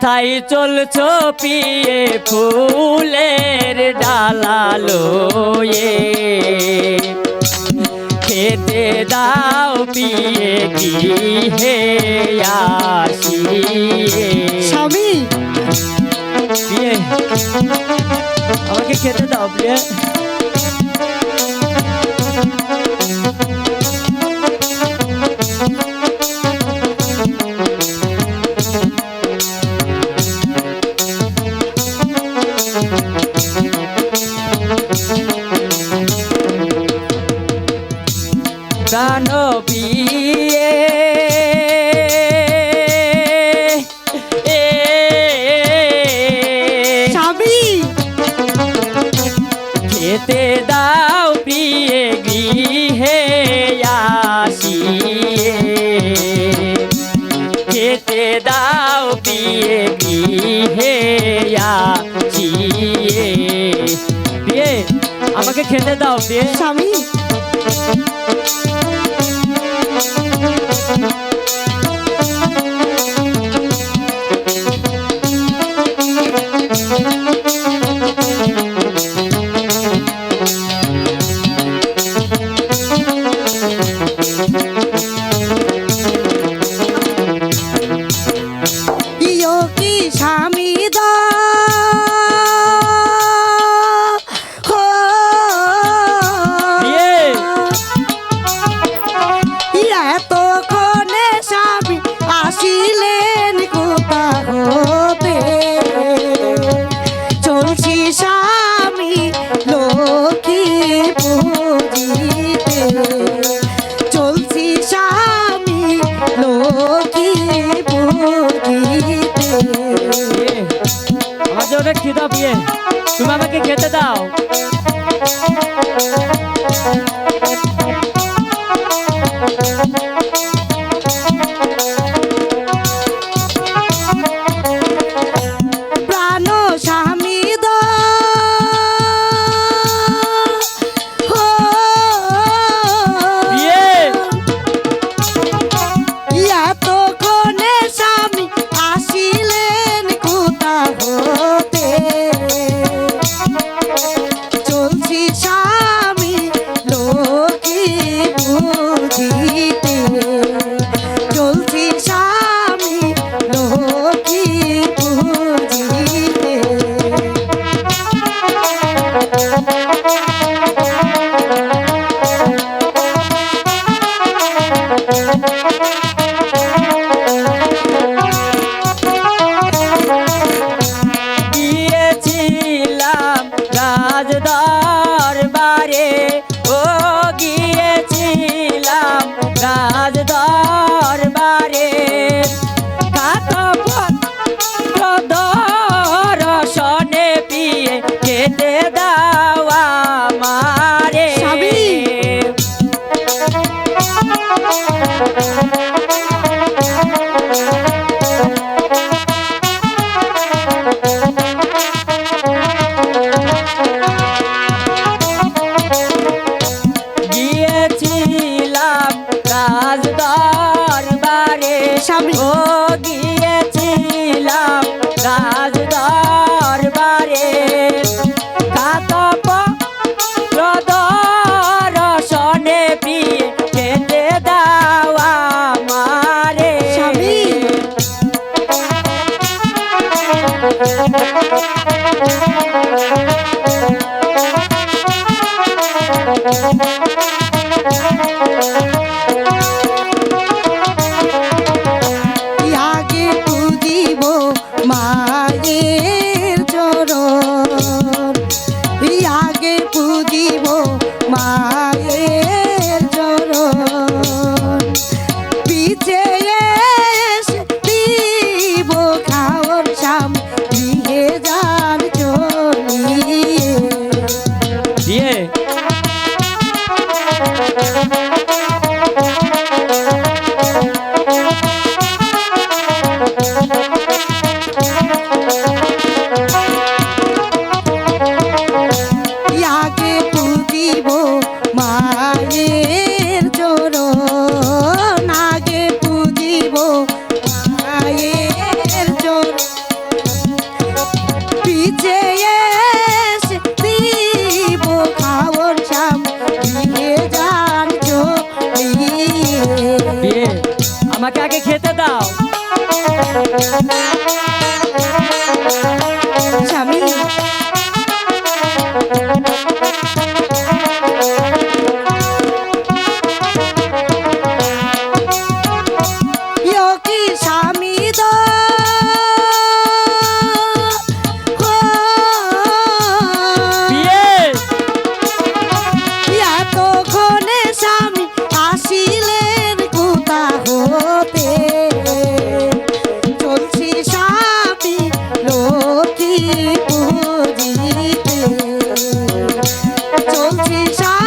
কোথায় চলছ পিয়ে ফুলের ডালালো এ খেতে দাও পিয়ে কি হে আসি স্বামী! পিয়ে আমাকে খেতে দাও পিয়ে। পিয়ে স্বামী। খেতে দাও প্রিয়ে গৃহে আসিয়ে। খেতে দাও প্রিয়ে গৃহে আসিয়ে। আমাকে খেতে দাও প্রিয়ে। স্বামী। যে অনেক খিদা প্রিয়ে তুমি আমাকে খেতে দাও। প্রাণ আগে চলছি